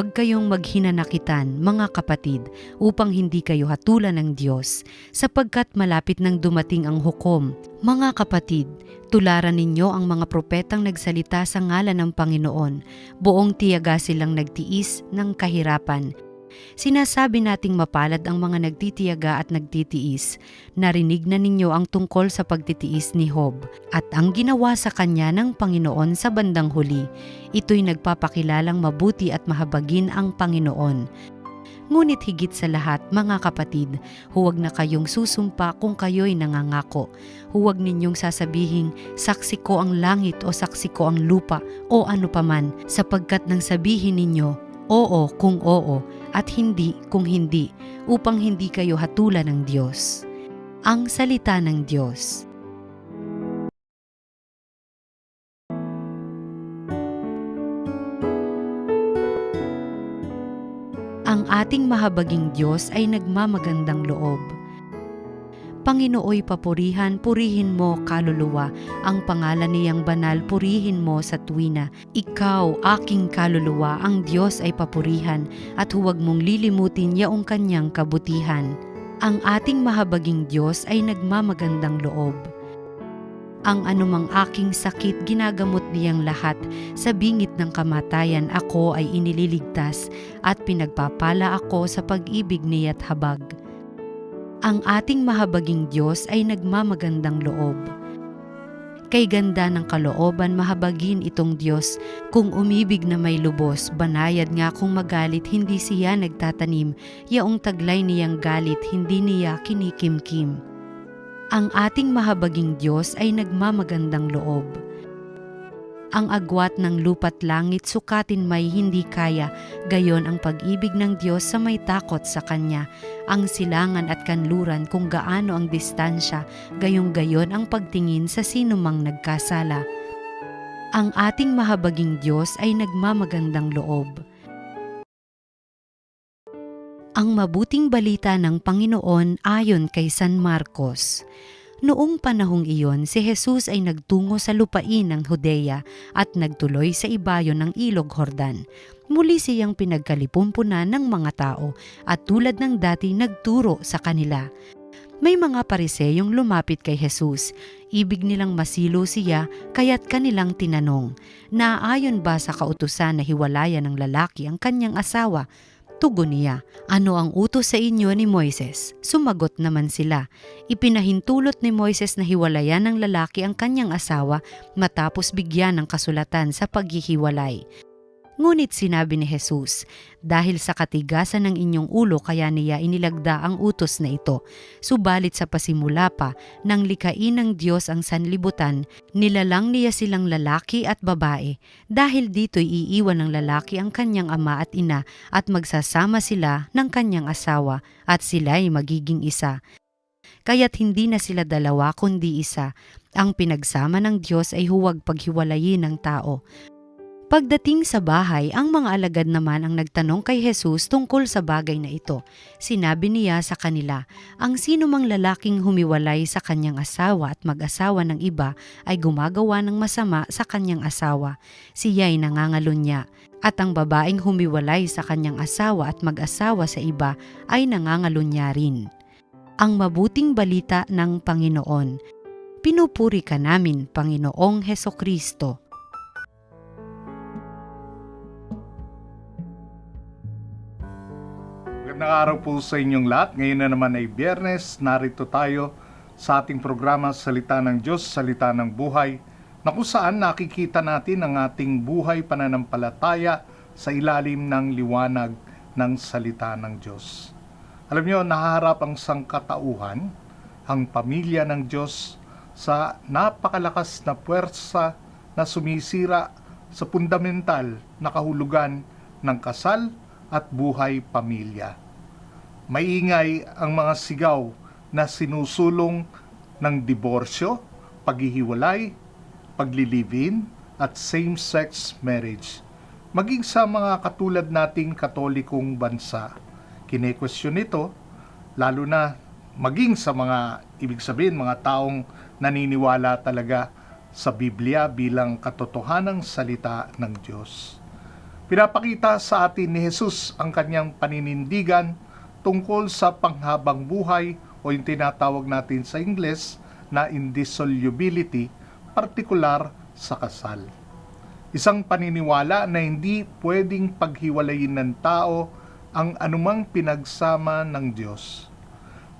Huwag kayong maghinanakitan, mga kapatid, upang hindi kayo hatulan ng Diyos, sapagkat malapit nang dumating ang hukom. Mga kapatid, tularan ninyo ang mga propetang nagsalita sa ngalan ng Panginoon. Buong tiyaga silang nagtiis ng kahirapan. Sinasabi nating mapalad ang mga nagtitiyaga at nagtitiis. Narinig na ninyo ang tungkol sa pagtitiis ni Hob at ang ginawa sa kanya ng Panginoon sa bandang huli. Ito'y nagpapakilalang mabuti at mahabagin ang Panginoon. Ngunit higit sa lahat, mga kapatid, huwag na kayong susumpa kung kayo'y nangangako. Huwag ninyong sasabihin, saksi ko ang langit o saksi ko ang lupa o ano paman, sapagkat nang sabihin ninyo, oo kung oo at hindi kung hindi, upang hindi kayo hatulan ng Diyos. Ang Salita ng Diyos. Ang ating mahabaging Diyos ay nagmamagandang loob. Panginooy papurihan, purihin mo, kaluluwa, ang pangalan niyang banal, purihin mo sa tuwina. Ikaw, aking kaluluwa, ang Diyos ay papurihan, at huwag mong lilimutin yaong kanyang kabutihan. Ang ating mahabaging Diyos ay nagmamagandang loob. Ang anumang aking sakit ginagamot niyang lahat. Sa bingit ng kamatayan ako ay inililigtas at pinagpapala ako sa pag-ibig niya't habag. Ang ating mahabaging Diyos ay nagmamagandang loob. Kay ganda ng kalooban mahabagin itong Diyos, kung umibig na may lubos, banayad nga kung magalit hindi siya nagtatanim, yaong taglay niyang galit hindi niya kinikimkim. Ang ating mahabaging Diyos ay nagmamagandang loob. Ang agwat ng lupat langit sukatin may hindi kaya, gayon ang pag-ibig ng Diyos sa may takot sa Kanya. Ang silangan at kanluran kung gaano ang distansya, gayong gayon ang pagtingin sa sinumang nagkasala. Ang ating mahabaging Diyos ay nagmamagandang loob. Ang mabuting balita ng Panginoon ayon kay San Marcos. Noong panahong iyon, si Jesus ay nagtungo sa lupain ng Judea at nagtuloy sa ibayo ng ilog Hordan. Muli siyang pinagkalipumpunan ng mga tao at tulad ng dati nagturo sa kanila. May mga pariseyong lumapit kay Jesus. Ibig nilang masilo siya kaya't kanilang tinanong, Naayon ba sa kautusan na hiwalayan ng lalaki ang kanyang asawa? Tugon niya, ano ang utos sa inyo ni Moises? Sumagot naman sila, ipinahintulot ni Moises na hiwalayan ng lalaki ang kanyang asawa matapos bigyan ng kasulatan sa paghihiwalay. Ngunit sinabi ni Jesus, dahil sa katigasan ng inyong ulo kaya niya inilagda ang utos na ito. Subalit sa pasimula pa, nang likain ng Diyos ang sanlibutan, nilalang niya silang lalaki at babae. Dahil dito'y iiwan ng lalaki ang kanyang ama at ina at magsasama sila ng kanyang asawa at sila'y magiging isa. Kaya't hindi na sila dalawa kundi isa. Ang pinagsama ng Diyos ay huwag paghiwalayin ng tao. Pagdating sa bahay, ang mga alagad naman ang nagtanong kay Jesus tungkol sa bagay na ito. Sinabi niya sa kanila, ang sino mang lalaking humiwalay sa kanyang asawa at mag-asawa ng iba ay gumagawa ng masama sa kanyang asawa. Siya'y nangangalunya. At ang babaeng humiwalay sa kanyang asawa at mag-asawa sa iba ay nangangalunya rin. Ang mabuting balita ng Panginoon. Pinupuri ka namin, Panginoong Heso Kristo. Magandang araw po sa inyong lahat. Ngayon na naman ay biyernes. Narito tayo sa ating programa Salita ng Diyos, Salita ng Buhay, na kung saan nakikita natin ang ating buhay pananampalataya sa ilalim ng liwanag ng Salita ng Diyos. Alam niyo, nahaharap ang sangkatauhan, ang pamilya ng Diyos sa napakalakas na puwersa na sumisira sa fundamental na kahulugan ng kasal at buhay pamilya. Maingay ang mga sigaw na sinusulong ng diborsyo, paghihiwalay, paglilivin at same-sex marriage. Maging sa mga katulad nating katolikong bansa, kinekwestiyon ito, lalo na maging sa mga, ibig sabihin, mga taong naniniwala talaga sa Biblia bilang katotohanang salita ng Diyos. Pinapakita sa atin ni Jesus ang kanyang paninindigan tungkol sa panghabang buhay o yung tinatawag natin sa Ingles na indissolubility, partikular sa kasal. Isang paniniwala na hindi pwedeng paghiwalayin ng tao ang anumang pinagsama ng Diyos.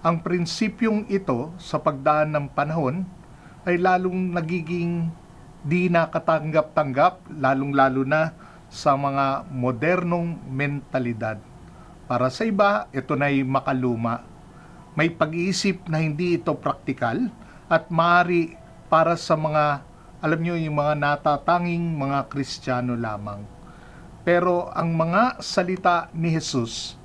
Ang prinsipyong ito sa pagdaan ng panahon ay lalong nagiging di nakatanggap-tanggap, lalong-lalo na sa mga modernong mentalidad. Para sa iba, ito na ay makaluma. May pag-iisip na hindi ito praktikal at maaari para sa mga, alam nyo, yung mga natatanging mga Kristiyano lamang. Pero ang mga salita ni Jesus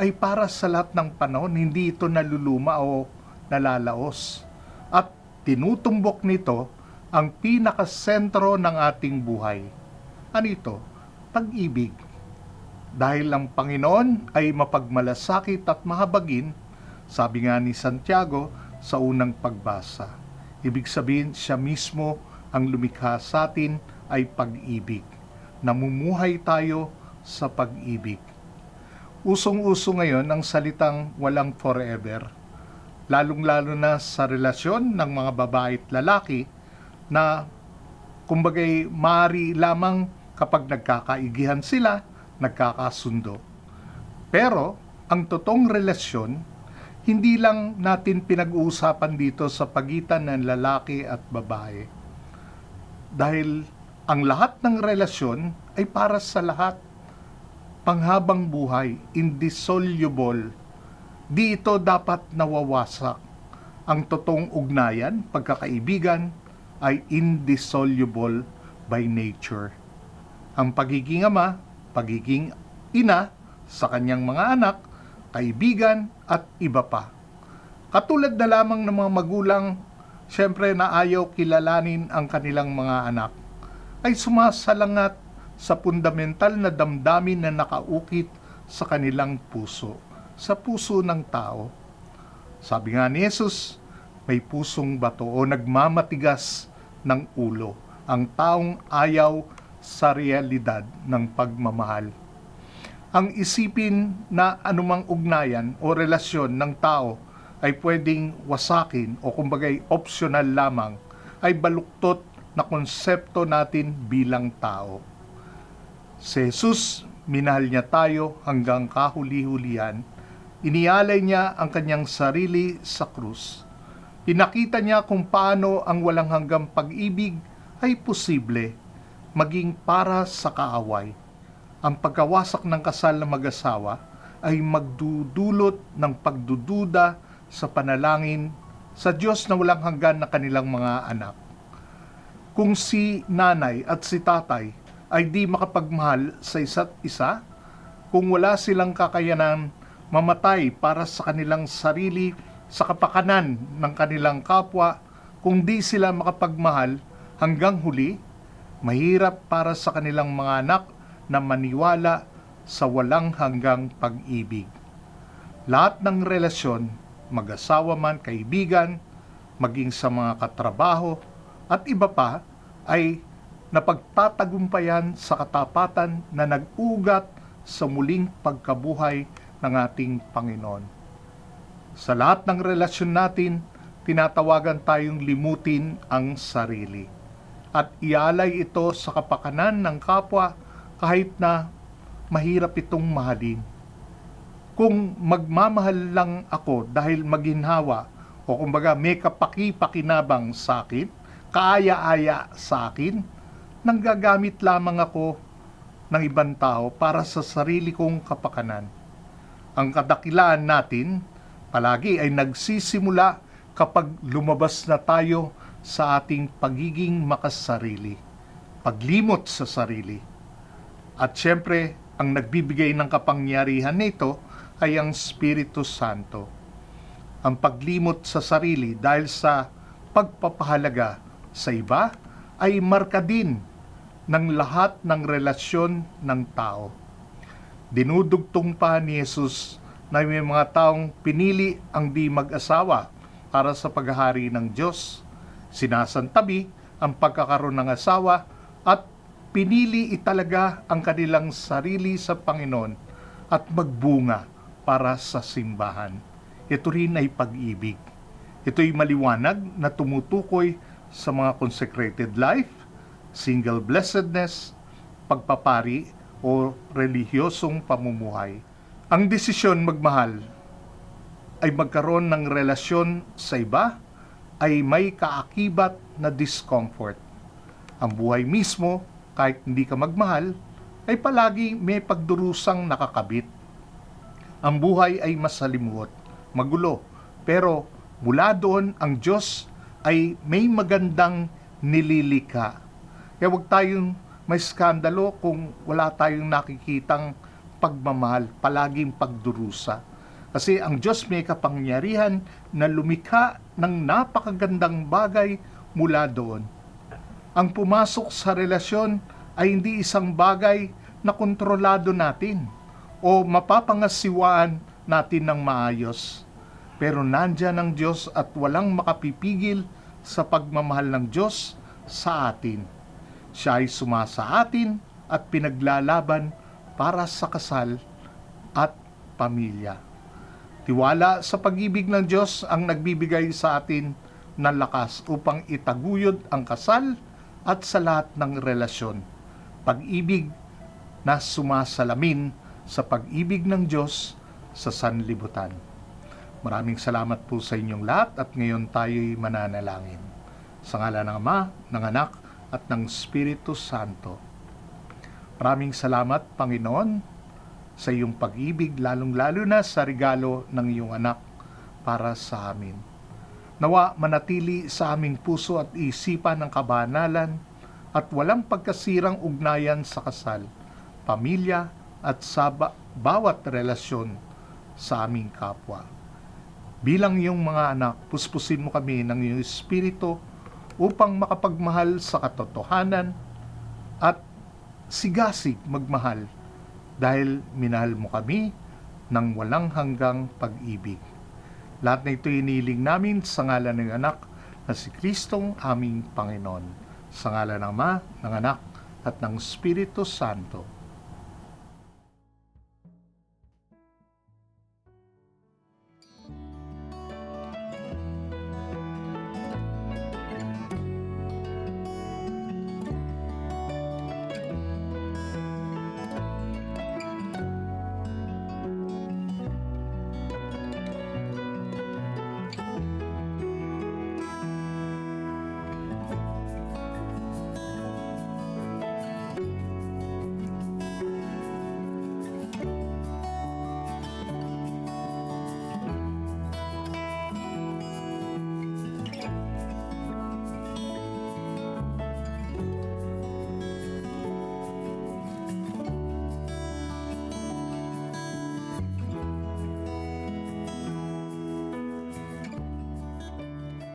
ay para sa lahat ng panahon, hindi ito naluluma o nalalaos. At tinutumbok nito ang pinakasentro ng ating buhay. Ano ito? Pag-ibig. Dahil ang Panginoon ay mapagmalasakit at mahabagin, sabi nga ni Santiago sa unang pagbasa. Ibig sabihin, siya mismo ang lumikha sa atin ay pag-ibig. Namumuhay tayo sa pag-ibig. Usong-uso ngayon ang salitang walang forever, lalong-lalo na sa relasyon ng mga babae at lalaki na kumbagay mari lamang kapag nagkakaigihan sila, nagkakasundo. Pero ang totoong relasyon, hindi lang natin pinag-uusapan dito sa pagitan ng lalaki at babae. Dahil ang lahat ng relasyon ay para sa lahat. Panghabang buhay, indissoluble. Di ito dapat nawawasak. Ang totoong ugnayan, pagkakaibigan, ay indissoluble by nature. Ang pagiging ama, pagiging ina sa kanyang mga anak, kaibigan at iba pa. Katulad na lamang ng mga magulang, syempre na ayaw kilalanin ang kanilang mga anak, ay sumasalangat sa fundamental na damdamin na nakaukit sa kanilang puso, sa puso ng tao. Sabi nga ni Jesus, may pusong bato o nagmamatigas ng ulo ang taong ayaw sa realidad ng pagmamahal. Ang isipin na anumang ugnayan o relasyon ng tao ay pwedeng wasakin o kumbagay optional lamang ay baluktot na konsepto natin bilang tao. Si Jesus, minahal niya tayo hanggang kahuli-hulihan. Inialay niya ang kanyang sarili sa krus. Pinakita niya kung paano ang walang hanggang pag-ibig ay posible maging para sa kaaway. Ang pagkawasak ng kasal ng mag-asawa ay magdudulot ng pagdududa sa panalangin sa Diyos na walang hanggan na kanilang mga anak. Kung si nanay at si tatay ay di makapagmahal sa isa't isa, kung wala silang kakayanan mamatay para sa kanilang sarili sa kapakanan ng kanilang kapwa, kung di sila makapagmahal hanggang huli, mahirap para sa kanilang mga anak na maniwala sa walang hanggang pag-ibig. Lahat ng relasyon, mag-asawa man, kaibigan, maging sa mga katrabaho, at iba pa, ay napagtatagumpayan sa katapatan na nag-ugat sa muling pagkabuhay ng ating Panginoon. Sa lahat ng relasyon natin, tinatawagan tayong limutin ang sarili at ialay ito sa kapakanan ng kapwa kahit na mahirap itong mahalin. Kung magmamahal lang ako dahil maginhawa o kumbaga may kapaki-pakinabang sa akin, kaaya-aya sa akin, nanggagamit lamang ako ng ibang tao para sa sarili kong kapakanan. Ang kadakilaan natin palagi ay nagsisimula kapag lumabas na tayo sa ating pagiging makasarili, paglimot sa sarili. At syempre, ang nagbibigay ng kapangyarihan nito ay ang Espiritu Santo. Ang paglimot sa sarili dahil sa pagpapahalaga sa iba ay marka din ng lahat ng relasyon ng tao. Dinudugtong pa ni Jesus na may mga taong pinili ang di mag-asawa para sa paghahari ng Diyos. Sinasantabi ang pagkakaroon ng asawa at pinili italaga ang kanilang sarili sa Panginoon at magbunga para sa simbahan. Ito rin ay pag-ibig. Ito'y maliwanag na tumutukoy sa mga consecrated life, single blessedness, pagpapari o relihiyosong pamumuhay. Ang desisyon magmahal ay magkaroon ng relasyon sa iba ay may kaakibat na discomfort. Ang buhay mismo, kahit hindi ka magmahal, ay palagi may pagdurusang nakakabit. Ang buhay ay masalimuot, magulo, pero mula doon ang Diyos ay may magandang nililika. Kaya huwag tayong may skandalo kung wala tayong nakikitang pagmamahal, palaging pagdurusa. Kasi ang Diyos may kapangyarihan na lumikha ng napakagandang bagay mula doon. Ang pumasok sa relasyon ay hindi isang bagay na kontrolado natin o mapapangasiwaan natin ng maayos. Pero nandyan ang Diyos at walang makapipigil sa pagmamahal ng Diyos sa atin. Siya ay sumasa atin at pinaglalaban para sa kasal at pamilya. Tiwala sa pag-ibig ng Diyos ang nagbibigay sa atin ng lakas upang itaguyod ang kasal at sa lahat ng relasyon. Pag-ibig na sumasalamin sa pag-ibig ng Diyos sa sanlibutan. Maraming salamat po sa inyong lahat at ngayon tayo'y mananalangin. Sa ngala ng Ama, ng Anak, at ng Espiritu Santo. Maraming salamat, Panginoon, sa iyong pag-ibig, lalong-lalo na sa regalo ng iyong anak para sa amin. Nawa manatili sa aming puso at isipan ng kabanalan at walang pagkasirang ugnayan sa kasal, pamilya at sa ba- bawat relasyon sa aming kapwa. Bilang iyong mga anak, puspusin mo kami ng iyong espiritu upang makapagmahal sa katotohanan at sigasig magmahal dahil minahal mo kami ng walang hanggang pag-ibig. Lahat na ito iniling namin sa ngalan ng anak na si Kristong aming Panginoon. Sa ngalan ng Ama, ng Anak, at ng Espiritu Santo.